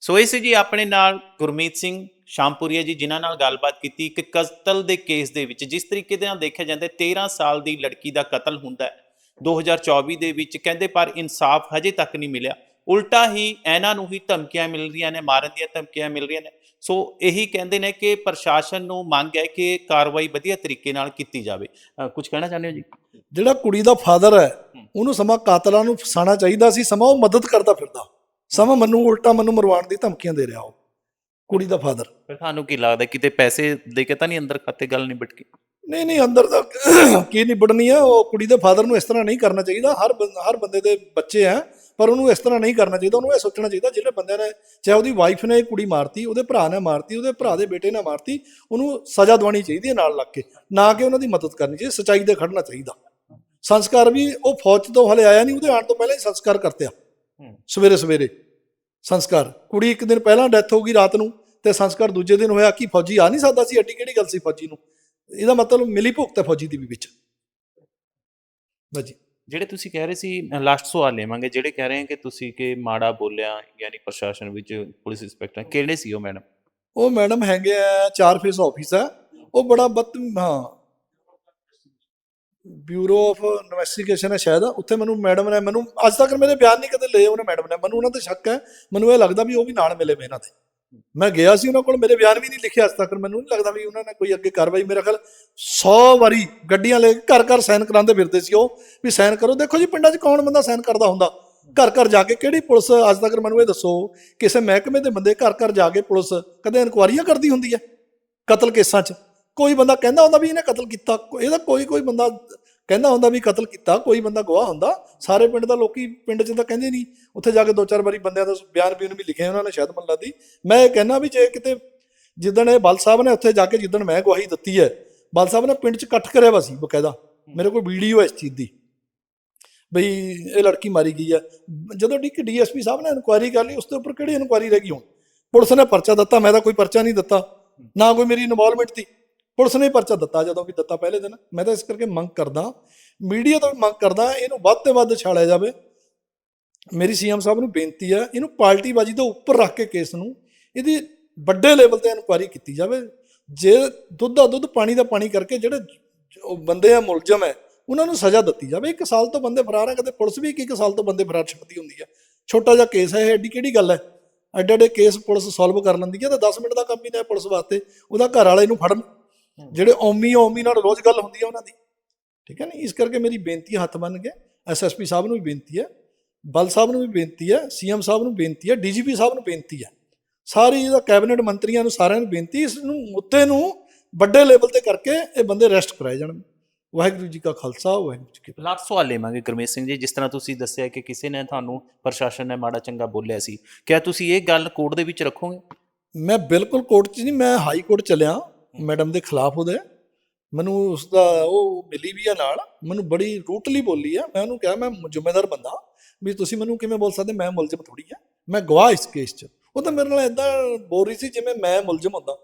ਸੋ ਇਸ ਜੀ ਆਪਣੇ ਨਾਲ ਗੁਰਮੀਤ ਸਿੰਘ ਸ਼ਾਮਪੁਰੀਆ ਜੀ ਜਿਨ੍ਹਾਂ ਨਾਲ ਗੱਲਬਾਤ ਕੀਤੀ ਇੱਕ ਕਤਲ ਦੇ ਕੇਸ ਦੇ ਵਿੱਚ ਜਿਸ ਤਰੀਕੇ ਦੇ ਨਾਲ ਦੇਖਿਆ ਜਾਂਦਾ ਹੈ 13 ਸਾਲ ਦੀ ਲੜਕੀ ਦਾ ਕਤਲ ਹੁੰਦਾ ਹੈ। 2024 ਦੇ ਵਿੱਚ ਕਹਿੰਦੇ ਪਰ ਇਨਸਾਫ ਹਜੇ ਤੱਕ ਨਹੀਂ ਮਿਲਿਆ। ਉਲਟਾ ਹੀ ਇਹਨਾਂ ਨੂੰ ਹੀ ਧਮਕੀਆਂ ਮਿਲ ਰਹੀਆਂ ਨੇ ਮਾਰਨ ਦੀਆਂ ਧਮਕੀਆਂ ਮਿਲ ਰਹੀਆਂ ਨੇ। ਸੋ ਇਹੀ ਕਹਿੰਦੇ ਨੇ ਕਿ ਪ੍ਰਸ਼ਾਸਨ ਨੂੰ ਮੰਗ ਹੈ ਕਿ ਕਾਰਵਾਈ ਵਧੀਆ ਤਰੀਕੇ ਨਾਲ ਕੀਤੀ ਜਾਵੇ। ਕੁਝ ਕਹਿਣਾ ਚਾਹੁੰਦੇ ਹੋ ਜੀ? ਜਿਹੜਾ ਕੁੜੀ ਦਾ ਫਾਦਰ ਹੈ ਉਹਨੂੰ ਸਮਾਂ ਕਾਤਲਾਂ ਨੂੰ ਫਸਾਣਾ ਚਾਹੀਦਾ ਸੀ ਸਮਾਂ ਉਹ ਮਦਦ ਕਰਦਾ ਫਿਰਦਾ। ਸਮਾਂ ਮੈਨੂੰ ਉਲਟਾ ਮੈਨੂੰ ਮਰਵਾਉਣ ਦੀ ਧਮਕੀਆਂ ਦੇ ਰਿਹਾ ਉਹ ਕੁੜੀ ਦਾ ਫਾਦਰ। ਫਿਰ ਤੁਹਾਨੂੰ ਕੀ ਲੱਗਦਾ ਕਿਤੇ ਪੈਸੇ ਦੇ ਕੇ ਤਾਂ ਨਹੀਂ ਅੰਦਰ ਖਾਤੇ ਗੱਲ ਨਹੀਂ ਬਿਟਕੀ ਨਹੀਂ ਨਹੀਂ ਅੰਦਰ ਦਾ ਕੀ ਨਿਬੜਨੀ ਆ ਉਹ ਕੁੜੀ ਦੇ ਫਾਦਰ ਨੂੰ ਇਸ ਤਰ੍ਹਾਂ ਨਹੀਂ ਕਰਨਾ ਚਾਹੀਦਾ ਹਰ ਹਰ ਬੰਦੇ ਦੇ ਬੱਚੇ ਆ ਪਰ ਉਹਨੂੰ ਇਸ ਤਰ੍ਹਾਂ ਨਹੀਂ ਕਰਨਾ ਚਾਹੀਦਾ ਉਹਨੂੰ ਇਹ ਸੋਚਣਾ ਚਾਹੀਦਾ ਜਿਹੜੇ ਬੰਦਿਆਂ ਨੇ ਚਾਹੇ ਉਹਦੀ ਵਾਈਫ ਨੇ ਕੁੜੀ ਮਾਰਤੀ ਉਹਦੇ ਭਰਾ ਨੇ ਮਾਰਤੀ ਉਹਦੇ ਭਰਾ ਦੇ ਬੇਟੇ ਨੇ ਮਾਰਤੀ ਉਹਨੂੰ ਸਜ਼ਾ ਦਿਵਾਉਣੀ ਚਾਹੀਦੀ ਹੈ ਨਾਲ ਲੱਗ ਕੇ ਨਾ ਕਿ ਉਹਨਾਂ ਦੀ ਮਦਦ ਕਰਨੀ ਚਾਹੀਦੀ ਸਚਾਈ ਦੇ ਖੜਨਾ ਚਾਹੀਦਾ। ਸੰਸਕਾਰ ਵੀ ਉਹ ਫੌਜ ਤੋਂ ਹਲੇ ਆਇਆ ਨਹੀਂ ਉਹਦੇ ਆਉਣ ਤੋਂ ਪਹਿਲਾਂ ਹੀ ਸੰਸਕਾਰ ਕਰਤਿਆ ਹੂੰ। ਸਵੇਰੇ ਸਵੇਰੇ ਸੰਸਕਾਰ। ਕੁੜੀ ਇੱਕ ਦਿਨ ਪਹਿਲਾਂ ਡੈਥ ਹੋ ਗਈ ਰਾਤ ਨੂੰ ਤੇ ਸੰਸਕਾਰ ਦੂਜੇ ਦਿਨ ਹੋਇਆ ਕੀ ਫੌਜੀ ਆ ਨਹੀਂ ਸਕਦਾ ਸੀ ਐਡੀ ਕਿਹੜੀ ਗੱਲ ਸੀ ਫੌਜੀ ਨੂੰ? ਇਹਦਾ ਮਤਲਬ ਮਿਲੀ ਭੁਗਤ ਹੈ ਫੌਜੀ ਦੀ ਵੀ ਵਿੱਚ। ਬਾਜੀ ਜਿਹੜੇ ਤੁਸੀਂ ਕਹਿ ਰਹੇ ਸੀ ਲਾਸਟ ਸਵਾਲ ਲੇਵਾਂਗੇ ਜਿਹੜੇ ਕਹਿ ਰਹੇ ਕਿ ਤੁਸੀਂ ਕਿ ਮਾੜਾ ਬੋਲਿਆ ਯਾਨੀ ਪ੍ਰਸ਼ਾਸਨ ਵਿੱਚ ਪੁਲਿਸ ਇੰਸਪੈਕਟਰ ਕਿਹੜੇ ਸੀ ਉਹ ਮੈਡਮ? ਉਹ ਮੈਡਮ ਹੈਗੇ ਆ ਚਾਰ ਫੇਸ ਆਫਿਸ ਹੈ ਉਹ ਬੜਾ ਬਤ ਹਾਂ ਬਿਊਰੋ ਆਫ ਇਨਵੈਸਟੀਗੇਸ਼ਨ ਹੈ ਸ਼ਾਇਦ, ਉੱਥੇ ਮੈਨੂੰ ਮੈਡਮ ਨੇ ਮੈਨੂੰ, ਅੱਜ ਤੱਕ ਮੇਰੇ ਬਿਆਨ ਨਹੀਂ ਕਦੇ ਲਏ ਉਹਨੇ ਮੈਡਮ ਨੇ। ਮੈਨੂੰ ਉਹਨਾਂ ਤੇ ਸ਼ੱਕ ਹੈ, ਮੈਨੂੰ ਇਹ ਲੱਗਦਾ ਵੀ ਉਹ ਵੀ ਨਾਲ ਮਿਲੇ ਵੇ 'ਤੇ ਮੈਂ ਗਿਆ ਸੀ ਉਹਨਾਂ ਕੋਲ, ਮੇਰੇ ਬਿਆਨ ਵੀ ਨਹੀਂ ਲਿਖਿਆ ਅੱਜ ਤੱਕ, ਮੈਨੂੰ ਨਹੀਂ ਲੱਗਦਾ ਵੀ ਉਹਨਾਂ ਨੇ ਕੋਈ ਅੱਗੇ ਕਾਰਵਾਈ, ਮੇਰਾ ਖਿਆਲ 100 ਵਾਰੀ ਗੱਡੀਆਂ ਲੈ ਕੇ ਘਰ ਘਰ ਸਾਈਨ ਕਰਾਉਂਦੇ ਫਿਰਦੇ ਸੀ ਉਹ, ਵੀ ਸਾਈਨ ਕਰੋ। ਦੇਖੋ ਜੀ, ਪਿੰਡਾਂ 'ਚ ਕੌਣ ਬੰਦਾ ਸਾਈਨ ਕਰਦਾ ਹੁੰਦਾ? ਘਰ ਘਰ ਜਾ ਕੇ ਕਿਹੜੀ ਪੁਲਿਸ ਅੱਜ ਤੱਕ ਮੈਨੂੰ ਇਹ ਦੱਸੋ, ਕਿਸੇ ਮਹਿਕਮੇ ਦੇ ਬੰਦੇ ਘਰ ਘਰ ਜਾ ਕੇ ਪੁਲਿਸ ਕਦੇ ਇਨਕੁਆਰੀਆਂ ਕਰਦੀ ਹੁੰਦੀ ਹੈ? ਕਤਲ ਕੇਸਾਂ 'ਚ। ਕੋਈ ਬੰਦਾ ਕਹਿੰਦਾ ਹੁੰਦਾ ਵੀ ਇਹਨੇ ਕਤਲ ਕੀਤਾ ਇਹਦਾ ਕੋਈ ਕੋਈ ਬੰਦਾ ਕਹਿੰਦਾ ਹੁੰਦਾ ਵੀ ਕਤਲ ਕੀਤਾ, ਕੋਈ ਬੰਦਾ ਗਵਾਹ ਹੁੰਦਾ, ਸਾਰੇ ਪਿੰਡ ਦਾ ਲੋਕੀ ਪਿੰਡ 'ਚ ਤਾਂ ਕਹਿੰਦੇ ਨਹੀਂ, ਉੱਥੇ ਜਾ ਕੇ ਦੋ ਚਾਰ ਵਾਰੀ ਬੰਦਿਆਂ ਦਾ ਬਿਆਨ ਬਿਊਨ ਵੀ ਲਿਖੇ, ਉਹਨਾਂ ਨੇ ਸ਼ਾਇਦ ਮਨ ਲਾਦੀ ਮੈਂ ਇਹ ਕਹਿੰਦਾ ਵੀ ਜੇ ਕਿਤੇ ਜਿੱਦਣ ਇਹ ਬਲ ਸਾਹਿਬ ਨੇ ਉੱਥੇ ਜਾ ਕੇ ਜਿੱਦਣ ਮੈਂ ਗਵਾਹੀ ਦਿੱਤੀ ਹੈ, ਬਲ ਸਾਹਿਬ ਨੇ ਪਿੰਡ 'ਚ ਇਕੱਠ ਕਰਿਆ ਵਾ ਸੀ ਬਕਾਇਦਾ, ਮੇਰੇ ਕੋਲ ਵੀਡੀਓ ਹੈ ਇਸ ਚੀਜ਼ ਦੀ, ਬਈ ਇਹ ਲੜਕੀ ਮਾਰੀ ਗਈ ਹੈ। ਜਦੋਂ ਡੀ ਡੀਐਸਪੀ ਸਾਹਿਬ ਨੇ ਇਨਕੁਆਇਰੀ ਕਰ ਲਈ, ਉਸ ਦੇ ਉੱਪਰ ਕਿਹੜੀ ਇਨਕੁਆਇਰੀ ਰਹਿ ਗਈ ਹੁਣ? ਪੁਲਿਸ ਨੇ ਪਰਚਾ ਦਿੱਤਾ, ਮੈਂ ਤਾਂ ਕੋਈ ਪਰਚਾ ਨਹੀਂ ਦਿੱਤਾ, ਨਾ ਕੋਈ ਮੇਰੀ ਇਨਵੋਲਵਮੈਂਟ ਸੀ। ਪੁਲਿਸ ਨੇ ਪਰਚਾ ਦਿੱਤਾ ਜਦੋਂ ਵੀ ਦਿੱਤਾ ਪਹਿਲੇ ਦਿਨ। ਮੈਂ ਤਾਂ ਇਸ ਕਰਕੇ ਮੰਗ ਕਰਦਾ, ਮੀਡੀਆ ਤੋਂ ਮੰਗ ਕਰਦਾ, ਇਹਨੂੰ ਵੱਧ ਤੇ ਵੱਧ ਛਾਲਿਆ ਜਾਵੇ। ਮੇਰੀ ਸੀਐਮ ਸਾਹਿਬ ਨੂੰ ਬੇਨਤੀ ਹੈ, ਇਹਨੂੰ ਪਾਰਟੀਬਾਜ਼ੀ ਤੋਂ ਉੱਪਰ ਰੱਖ ਕੇ ਕੇਸ ਨੂੰ, ਇਹਦੀ ਵੱਡੇ ਲੈਵਲ ਤੇ ਇਨਕੁਆਇਰੀ ਕੀਤੀ ਜਾਵੇ। ਜੇ ਦੁੱਧ ਦਾ ਦੁੱਧ, ਪਾਣੀ ਦਾ ਪਾਣੀ ਕਰਕੇ ਜਿਹੜੇ ਬੰਦੇ ਆ ਮੁਲਜ਼ਮ ਹੈ, ਉਹਨਾਂ ਨੂੰ ਸਜ਼ਾ ਦਿੱਤੀ ਜਾਵੇ। ਇੱਕ ਸਾਲ ਤੋਂ ਬੰਦੇ ਫਰਾਰ ਹੈ ਕਦੇ ਪੁਲਿਸ ਵੀ ਇੱਕ ਇੱਕ ਸਾਲ ਤੋਂ ਬੰਦੇ ਫਰਾਰ ਛੱਡਦੀ ਹੁੰਦੀ ਹੈ ਛੋਟਾ ਜਿਹਾ ਕੇਸ ਹੈ ਇਹ, ਐਡੀ ਕਿਹੜੀ ਗੱਲ ਹੈ? ਐਡੇ ਐਡੇ ਕੇਸ ਪੁਲਿਸ ਸੋਲਵ ਕਰ ਲੈਂਦੀ ਹੈ ਤਾਂ 10 ਮਿੰਟ ਦਾ ਕੰਮ ਹੀ ਨਹੀਂ ਪੁਲਿਸ ਵਾਸਤੇ। ਉਹਦਾ ਘਰ ਵਾਲੇ ਨੂੰ ਫੜਨ। ਜਿਹੜੇ ਓਮੀ ਓਮੀ ਨਾਲ ਰੋਜ਼ ਗੱਲ ਹੁੰਦੀ ਹੈ ਉਹਨਾਂ ਦੀ। ਠੀਕ ਹੈ ਨਹੀਂ ਇਸ ਕਰਕੇ ਮੇਰੀ ਬੇਨਤੀ ਹੱਥ ਬੰਨ ਕੇ ਐਸਐਸਪੀ ਸਾਹਿਬ ਨੂੰ ਵੀ ਬੇਨਤੀ ਹੈ ਬਲ ਸਾਹਿਬ ਨੂੰ ਵੀ ਬੇਨਤੀ ਹੈ ਸੀਐਮ ਸਾਹਿਬ ਨੂੰ ਬੇਨਤੀ ਹੈ ਡੀਜੀਪੀ ਸਾਹਿਬ ਨੂੰ ਬੇਨਤੀ ਹੈ ਸਾਰੀ ਇਹਦਾ ਕੈਬਨਿਟ ਮੰਤਰੀਆਂ ਨੂੰ ਸਾਰਿਆਂ ਨੂੰ ਬੇਨਤੀ ਇਸ ਨੂੰ ਮੁੱਦੇ ਨੂੰ ਵੱਡੇ ਲੈਵਲ ਤੇ ਕਰਕੇ ਇਹ ਬੰਦੇ ਅਰੈਸਟ ਕਰਾਏ ਜਾਣ। ਵਾਹਿਗੁਰੂ ਜੀ ਕਾ ਖਾਲਸਾ ਵਾਹਿਗੁਰੂ ਜੀ ਕੀ ਫਤਿਹ। ਲਾਸਟ ਸਵਾਲ ਲੇਵਾਂਗੇ ਗੁਰਮੇਸ਼ ਸਿੰਘ ਜੀ ਜਿਸ ਤਰ੍ਹਾਂ ਤੁਸੀਂ ਦੱਸਿਆ ਕਿ ਕਿਸੇ ਨੇ ਤੁਹਾਨੂੰ ਪ੍ਰਸ਼ਾਸਨ ਨੇ ਮਾੜਾ ਚੰਗਾ ਬੋਲਿਆ ਸੀ ਕਿਆ ਤੁਸੀਂ ਇਹ ਗੱਲ ਕੋਰਟ ਦੇ ਵਿੱਚ ਰੱਖੋਗੇ? ਮੈਂ ਬਿਲਕੁਲ ਕੋਰਟ 'ਚ ਨਹੀਂ ਮੈਂ ਹਾਈ ਕੋਰਟ ਚੱਲਿਆ। ਮੈਡਮ ਦੇ ਖਿਲਾਫ ਉਹਦੇ। ਮੈਨੂੰ ਉਸ ਦਾ ਉਹ ਮਿਲੀ ਵੀ ਆ ਨਾਲ। ਮੈਨੂੰ ਬੜੀ ਰੂਟਲੀ ਬੋਲੀ ਆ। ਮੈਂ ਉਹਨੂੰ ਕਿਹਾ, ਮੈਂ ਜ਼ਿੰਮੇਦਾਰ ਬੰਦਾ ਵੀ ਤੁਸੀਂ ਮੈਨੂੰ ਕਿਵੇਂ ਬੋਲ ਸਕਦੇ? ਮੈਂ ਮੁਲਜ਼ਮ ਥੋੜੀ ਆ। ਮੈਂ ਗਵਾਹ ਇਸ ਕੇਸ 'ਚ। ਉਹ ਤਾਂ ਮੇਰੇ ਨਾਲ ਇਦਾਂ ਬੋਲ ਰਹੀ ਸੀ ਜਿਵੇਂ ਮੈਂ ਮੁਲਜ਼ਮ ਹੁੰਦਾ।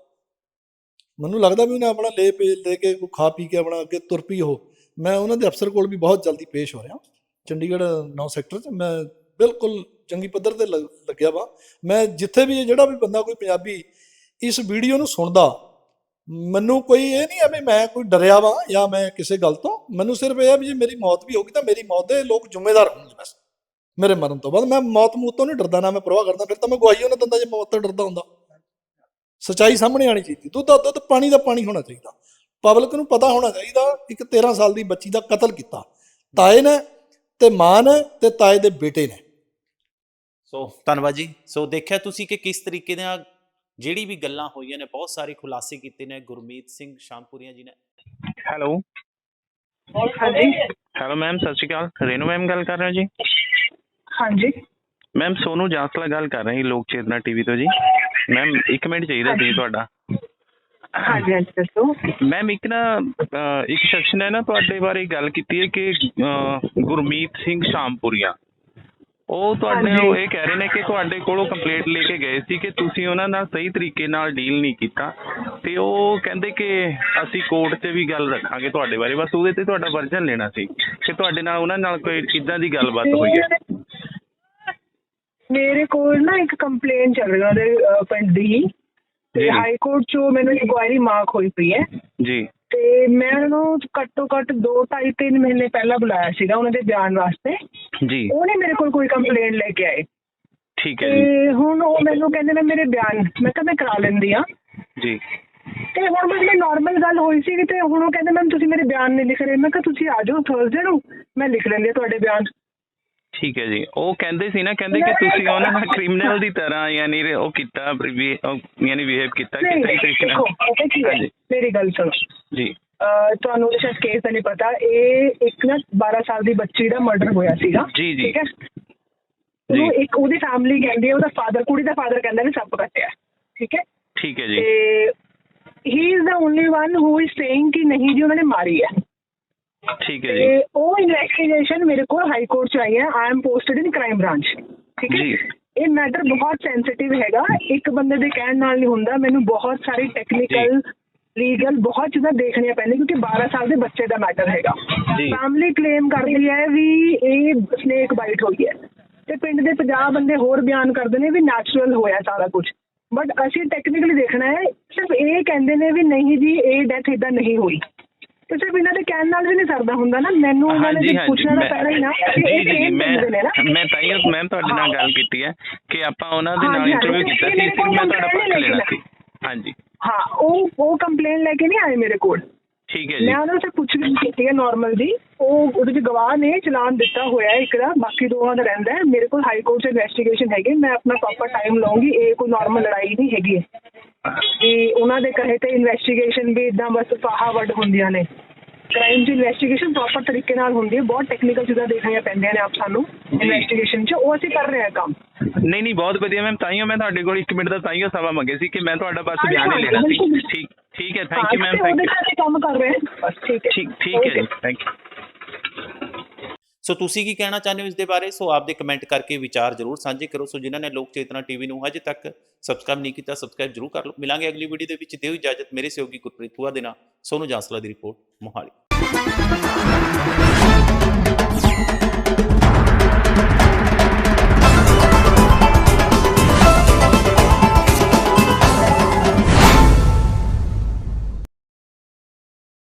ਮੈਨੂੰ ਲੱਗਦਾ ਵੀ ਉਹਨੇ ਆਪਣਾ ਲੈ ਪੇ, ਲੈ ਕੇ ਕੋਈ ਖਾ ਪੀ ਕੇ ਆਪਣਾ ਅੱਗੇ ਤੁਰ ਪਈ ਉਹ। ਮੈਂ ਉਹਨਾਂ ਦੇ ਅਫਸਰ ਕੋਲ ਵੀ ਬਹੁਤ ਜਲਦੀ ਪੇਸ਼ ਹੋ ਰਿਹਾ ਚੰਡੀਗੜ੍ਹ 9 ਸੈਕਟਰ 'ਚ ਮੈਂ ਬਿਲਕੁਲ ਚੰਗੀ ਪੱਧਰ ਤੇ ਲੱਗ- ਲੱਗਿਆ ਵਾ। ਮੈਂ ਜਿੱਥੇ ਵੀ ਜਿਹੜਾ ਵੀ ਬੰਦਾ ਕੋਈ ਪੰਜਾਬੀ ਇਸ ਵੀਡੀਓ ਨੂੰ ਸੁਣਦਾ ਮੈਨੂੰ ਕੋਈ ਇਹ ਨਹੀਂ ਆ ਵੀ ਮੈਂ ਕੋਈ ਡਰਿਆ ਵਾਂ ਜਾਂ ਮੈਂ ਕਿਸੇ ਗੱਲ ਤੋਂ। ਮੈਨੂੰ ਸਿਰਫ ਇਹ ਹੈ ਵੀ ਜੇ ਮੇਰੀ ਮੌਤ ਵੀ ਹੋਗੀ ਤਾਂ ਮੇਰੀ ਮੌਤ ਦੇ ਲੋਕ ਜ਼ਿੰਮੇਦਾਰ ਹੋਣਗੇ ਬਸ। ਮੇਰੇ ਮਰਨ ਤੋਂ ਬਾਅਦ ਮੈਂ ਮੌਤ ਮੂਤ ਤੋਂ ਨਹੀਂ ਡਰਦਾ, ਨਾ ਮੈਂ ਪਰਵਾਹ ਕਰਦਾ, ਫਿਰ ਤਾਂ ਮੈਂ ਗਵਾਹੀ ਉਹਨਾਂ ਦਿੰਦਾ ਜੇ ਮੌਤ ਤੋਂ ਡਰਦਾ ਹੁੰਦਾ। ਸਚਾਈ ਸਾਹਮਣੇ ਆਣੀ ਚਾਹੀਦੀ ਦੁੱਧ ਦਾ ਦੁੱਧ ਪਾਣੀ ਦਾ ਪਾਣੀ ਹੋਣਾ ਚਾਹੀਦਾ। ਪਬਲਿਕ ਨੂੰ ਪਤਾ ਹੋਣਾ ਚਾਹੀਦਾ ਇੱਕ 13 ਸਾਲ ਦੀ ਬੱਚੀ ਦਾ ਕਤਲ ਕੀਤਾ। ਤਾਏ ਨੇ ਤੇ ਮਾਂ ਨੇ ਤੇ ਤਾਏ ਦੇ ਬੇਟੇ ਨੇ। ਸੋ ਧੰਨਵਾਦ ਜੀ। ਸੋ ਦੇਖਿਆ ਤੁਸੀਂ ਕਿ ਕਿਸ ਤਰੀਕੇ ਨਾਲ ਜਿਹੜੀ ਵੀ ਗੱਲਾਂ ਹੋਈਆਂ ਨੇ ਬਹੁਤ ਸਾਰੇ ਖੁਲਾਸੇ ਕੀਤੇ ਨੇ ਗੁਰਮੀਤ ਸਿੰਘ ਸ਼ਾਮਪੁਰੀਆ ਜੀ ਨੇ। ਹੈਲੋ। ਹਾਂਜੀ। ਹੈਲੋ ਮੈਮ ਸਤਿ ਸ਼੍ਰੀ ਅਕਾਲ। ਰੇਨੂ ਮੈਮ ਗੱਲ ਕਰ ਰਹੇ ਹੋ ਜੀ? ਹਾਂਜੀ। ਮੈਮ ਸੋਨੂ ਜਾਂਸਲਾ ਗੱਲ ਕਰ ਰਹੀ ਲੋਕ ਚੇਤਨਾ ਟੀਵੀ ਤੋਂ ਜੀ। ਮੈਮ ਇੱਕ ਮਿੰਟ ਚਾਹੀਦਾ ਸੀ ਤੁਹਾਡਾ। ਹਾਂਜੀ ਹਾਂਜੀ ਦੱਸੋ। ਮੈਮ ਇੱਕ ਨਾ ਇੱਕ ਸ਼ਖਸ ਨੇ ਨਾ ਤੁਹਾਡੇ ਬਾਰੇ ਗੱਲ ਕੀਤੀ ਹੈ ਕਿ ਗੁਰਮੀਤ ਸਿੰਘ ਸ਼ਾਮਪੁਰੀਆ। ਉਹ ਤੁਹਾਡੇ। ਉਹ ਇਹ ਕਹਿ ਰਹੇ ਨੇ ਕਿ ਤੁਹਾਡੇ ਕੋਲੋਂ ਕੰਪਲੇਂਟ ਲੈ ਕੇ ਗਏ ਸੀ ਕਿ ਤੁਸੀਂ ਉਹਨਾਂ ਨਾਲ ਸਹੀ ਤਰੀਕੇ ਨਾਲ ਡੀਲ ਨਹੀਂ ਕੀਤਾ। ਤੇ ਉਹ ਕਹਿੰਦੇ ਕਿ ਅਸੀਂ ਕੋਰਟ 'ਚ ਵੀ ਗੱਲ ਰੱਖਾਂਗੇ ਤੁਹਾਡੇ ਬਾਰੇ ਬਸ ਉਹਦੇ ਤੇ ਤੁਹਾਡਾ ਵਰਜਨ ਲੈਣਾ ਸੀ ਕਿ ਤੁਹਾਡੇ ਨਾਲ ਉਹਨਾਂ ਨਾਲ ਕੋਈ ਕਿੱਦਾਂ ਦੀ ਗੱਲਬਾਤ ਹੋਈ ਹੈ? ਮੇਰੇ ਕੋਲ ਨਾ ਇੱਕ ਕੰਪਲੇਨ ਚੱਲ ਰਿਹਾ ਉਹਦੇ ਪਿੰਡ ਦੀ। ਤੇ। ਹਾਈ ਕੋਰਟ ਚੋਂ ਮੈਨੂੰ ਇਨਕੁਆਇਰੀ ਮਾਰਕ ਹੋਈ ਪਈ ਹੈ। ਜੀ। ਤੇ ਮੈਂ ਉਹਨੂੰ ਘੱਟੋ ਘੱਟ 2 2.5 3 ਮਹੀਨੇ ਪਹਿਲਾਂ ਬੁਲਾਇਆ ਸੀਗਾ ਉਹਨਾਂ ਦੇ ਬਿਆਨ ਵਾਸਤੇ। ਜੀ। ਉਹਨੇ ਮੇਰੇ ਕੋਲ ਕੋਈ ਕੰਪਲੇਂਟ ਲੈ ਕੇ ਆਏ। ਠੀਕ ਹੈ ਜੀ। ਤੇ ਹੁਣ ਉਹ ਮੈਨੂੰ ਕਹਿੰਦੇ ਨੇ ਮੇਰੇ ਬਿਆਨ। ਮੈਂ ਕਿਹਾ ਮੈਂ ਕਰਾ ਲੈਂਦੀ ਆ ਜੀ। ਤੇ ਹੁਣ ਬਸ ਮੈਂ ਨਾਰਮਲ ਗੱਲ ਹੋਈ ਸੀ ਤੇ ਹੁਣ ਉਹ ਕਹਿੰਦੇ ਮੈਮ ਤੁਸੀਂ ਮੇਰੇ ਬਿਆਨ ਨਹੀਂ ਲਿਖ ਰਹੇ। ਮੈਂ ਕਿਹਾ ਤੁਸੀਂ ਆ ਜਾਓ ਥਰਸਡੇ ਨੂੰ। ਮੈਂ ਲਿਖ ਲੈਂਦੀ ਹਾਂ ਤੁਹਾਡੇ ਬਿਆਨ। ਠੀਕ ਹੈ ਜੀ। ਉਹ ਕਹਿੰਦੇ ਸੀ ਨਾ ਕਹਿੰਦੇ ਕਿ ਤੁਸੀਂ ਉਹਨਾਂ ਨਾਲ ਕ੍ਰਿਮੀਨਲ ਦੀ ਤਰ੍ਹਾਂ ਯਾਨੀ ਉਹ ਕੀਤਾ ਯਾਨੀ ਬਿਹੇਵ ਕੀਤਾ ਕਿ ਨਹੀਂ ਸਹੀ ਤਰੀਕੇ ਨਾਲ। ਮੇਰੀ ਗੱਲ ਸੁਣੋ। ਜੀ। ਤੁਹਾਨੂੰ ਸ਼ਾਇਦ ਕੇਸ ਦਾ ਨਹੀਂ ਪਤਾ ਇਹ ਇੱਕ ਨਾ 12 ਸਾਲ ਦੀ ਬੱਚੀ ਦਾ ਮਰਡਰ ਹੋਇਆ ਸੀਗਾ ਜੀ, ਜੀ। ਠੀਕ ਹੈ? ਉਹਨੂੰ ਇੱਕ ਉਹਦੀ ਫੈਮਿਲੀ ਕਹਿੰਦੀ ਹੈ ਉਹਦਾ ਫਾਦਰ ਕੁੜੀ ਦਾ ਫਾਦਰ ਕਹਿੰਦਾ ਨੇ ਸੱਪ ਕੱਟਿਆ ਠੀਕ ਹੈ? ਠੀਕ ਹੈ ਜੀ। ਤੇ he is the only one who is saying ਕਿ ਨਹੀਂ ਜੀ ਉਹਨਾਂ ਨੇ ਮਾਰੀ ਹੈ। ਠੀਕ ਹੈ ਜੀ। ਤੇ ਉਹ ਇਨਵੈਸਟੀਗੇਸ਼ਨ ਮੇਰੇ ਕੋਲ ਹਾਈ ਕੋਰਟ ਚ ਆਈ ਹੈ I am posted in crime branch ਠੀਕ ਹੈ? ਜੀ। ਇਹ ਮੈਟਰ ਬਹੁਤ ਸੈਂਸਿਟਿਵ ਹੈਗਾ ਇੱਕ ਬੰਦੇ ਦੇ ਕਹਿਣ ਨਾਲ ਨਹੀਂ ਹੁੰਦਾ ਮੈਨੂੰ ਬਹੁਤ ਸਾਰੀ ਟੈਕਨੀਕਲ ਲੀਗਲ ਬਹੁਤ ਚੀਜ਼ਾਂ ਦੇਖਣੀਆਂ ਪੈਂਦੀਆਂ ਕਿਉਂਕਿ 12 ਸਾਲ ਦੇ ਬੱਚੇ ਦਾ ਮੈਟਰ ਹੈਗਾ। ਫੈਮਿਲੀ ਕਲੇਮ ਕਰਦੀ ਹੈ ਵੀ ਇਹ ਸਨੇਕ ਬਾਈਟ ਹੋਈ ਹੈ। ਤੇ ਪਿੰਡ ਦੇ 50 ਬੰਦੇ ਹੋਰ ਬਿਆਨ ਕਰਦੇ ਨੇ ਵੀ ਨੈਚੁਰਲ ਹੋਇਆ ਸਾਰਾ ਕੁਝ ਬਟ ਅਸੀਂ ਟੈਕਨੀਕਲੀ ਦੇਖਣਾ ਹੈ ਸਿਰਫ ਇਹ ਕਹਿੰਦੇ ਨੇ ਵੀ ਨਹੀਂ ਜੀ ਇਹ ਡੈਥ ਇਦਾਂ ਨਹੀਂ ਹੋਈ। ਤੇ ਸਿਰਫ ਇਹਨਾਂ ਦੇ ਕਹਿਣ ਨਾਲ ਵੀ ਨਹੀਂ ਸਰਦਾ ਹੁੰਦਾ ਨਾ। ਮੈਨੂੰ ਉਹਨਾਂ ਨੇ ਪੁੱਛਣਾ ਤਾਂ ਪੈਣਾ ਹੀ ਨਾ ਕਿ ਇਹ ਜੀ claim ਮੈਂ ਦਿੰਦੇ ਨੇ ਨਾ। ਮੈਂ ਤਾਂ ਹੀ ਮੈਮ ਤੁਹਾਡੇ ਨਾਲ ਗੱਲ ਕੀਤੀ ਹੈ ਕਿ ਆਪਾਂ ਉਹਨਾਂ ਦੇ ਨਾਲ ਇੰਟਰਵਿਊ ਕੀਤਾ ਸੀ ਸਿਰਫ ਮੈਂ ਤੁਹਾਡਾ ਪੱਖ ਲੈਣਾ। ਸੀ। ਹਾਂਜੀ। ਹਾਂ ਉਹ ਉਹ ਕੰਪਲੇਨ ਲੈ ਕੇ ਨਹੀਂ ਆਏ ਮੇਰੇ ਕੋਲ। ਠੀਕ ਹੈ ਜੀ। ਮੈਂ ਉਹਨਾਂ ਤੋਂ ਪੁੱਛ ਵੀ ਕੀਤੀ ਹੈ ਨਾਰਮਲ ਜੀ ਉਹ ਉਹਦੇ ਚ ਗਵਾਹ ਨੇ ਚਲਾਨ ਦਿੱਤਾ ਹੋਇਆ ਹੈ ਇੱਕ ਦਾ ਬਾਕੀ ਦੋਵਾਂ ਦਾ ਰਹਿੰਦਾ ਹੈ। ਮੇਰੇ ਕੋਲ ਹਾਈ ਕੋਰਟ ਚ ਇਨਵੈਸਟੀਗੇਸ਼ਨ ਹੈਗੀ ਮੈਂ ਆਪਣਾ ਪ੍ਰੋਪਰ ਟਾਈਮ ਲਵਾਂਗੀ ਇਹ ਕੋਈ ਨਾਰਮਲ ਲੜਾਈ ਨਹੀਂ ਹੈਗੀ। ਕਿ ਉਹਨਾਂ ਦੇ ਕਹੇ ਤੇ ਇਨਵੈਸਟੀਗੇਸ਼ਨ ਵੀ ਇਦਾਂ ਬਸ ਫਾਹਾ ਵੱਡ ਹੁੰਦੀਆਂ ਨੇ। ਕ੍ਰਾਈਮ ਦੀ ਇਨਵੈਸਟੀਗੇਸ਼ਨ ਪ੍ਰੋਪਰ ਤਰੀਕੇ ਨਾਲ ਹੁੰਦੀ ਹੈ। ਬਹੁਤ ਟੈਕਨੀਕਲ ਚੀਜ਼ਾਂ ਦੇਖਣੀਆਂ ਪੈਂਦੀਆਂ ਨੇ ਆਪ ਸਾਨੂੰ ਇਨਵੈਸਟੀਗੇਸ਼ਨ ਚ। ਉਹ ਅਸੀਂ ਕਰ ਰਹੇ ਹਾਂ ਕੰਮ। ਨਹੀਂ ਨਹੀਂ ਬਹੁਤ ਵਧੀਆ ਮੈਮ ਤਾਈਓ ਮੈਂ ਤੁਹਾਡੇ ਕੋਲ 1 ਮਿੰਟ ਦਾ ਤਾਈਓ ਸਮਾਂ ਮੰਗੇ ਸੀ ਕਿ ਮੈਂ ਤੁਹਾਡਾ ਬਸ ਬਿਆਨ ਹੀ ਲੈਣਾ ਸੀ। ਠੀਕ ਠੀਕ ਹੈ thank you ma'am thank you ਕੰਮ ਕਰ ਰਹੇ ਹਾਂ। ਬਸ ਠੀਕ ਹੈ। ਠੀਕ ਠੀਕ ਹੈ. ਥੈਂਕ ਯੂ ਸੋ ਤੁਸੀਂ ਕੀ ਕਹਿਣਾ ਚਾਹੁੰਦੇ ਹੋ ਇਸ ਦੇ ਬਾਰੇ? ਸੋ ਆਪਦੇ ਕਮੈਂਟ ਕਰਕੇ ਵਿਚਾਰ ਜ਼ਰੂਰ ਸਾਂਝੇ ਕਰੋ। ਸੋ ਜਿਨ੍ਹਾਂ ਨੇ ਲੋਕ ਚੇਤਨਾ ਟੀਵੀ ਨੂੰ ਹਜੇ ਤੱਕ ਸਬਸਕ੍ਰਾਈਬ ਨਹੀਂ ਕੀਤਾ ਸਬਸਕ੍ਰਾਈਬ ਜ਼ਰੂਰ ਕਰ ਲਓ। ਮਿਲਾਂਗੇ ਅਗਲੀ ਵੀਡੀਓ ਦੇ ਵਿੱਚ। ਦਿਓ ਇਜਾਜ਼ਤ। ਮੇਰੇ ਸਹਿਯੋਗੀ ਗੁਰਪ੍ਰੀਤ ਹੁਆ ਦੇ ਨਾਲ ਸੋਨੂੰ ਜਾਂਸਲਾ ਦੀ ਰਿਪੋਰਟ ਮੋਹਾਲੀ।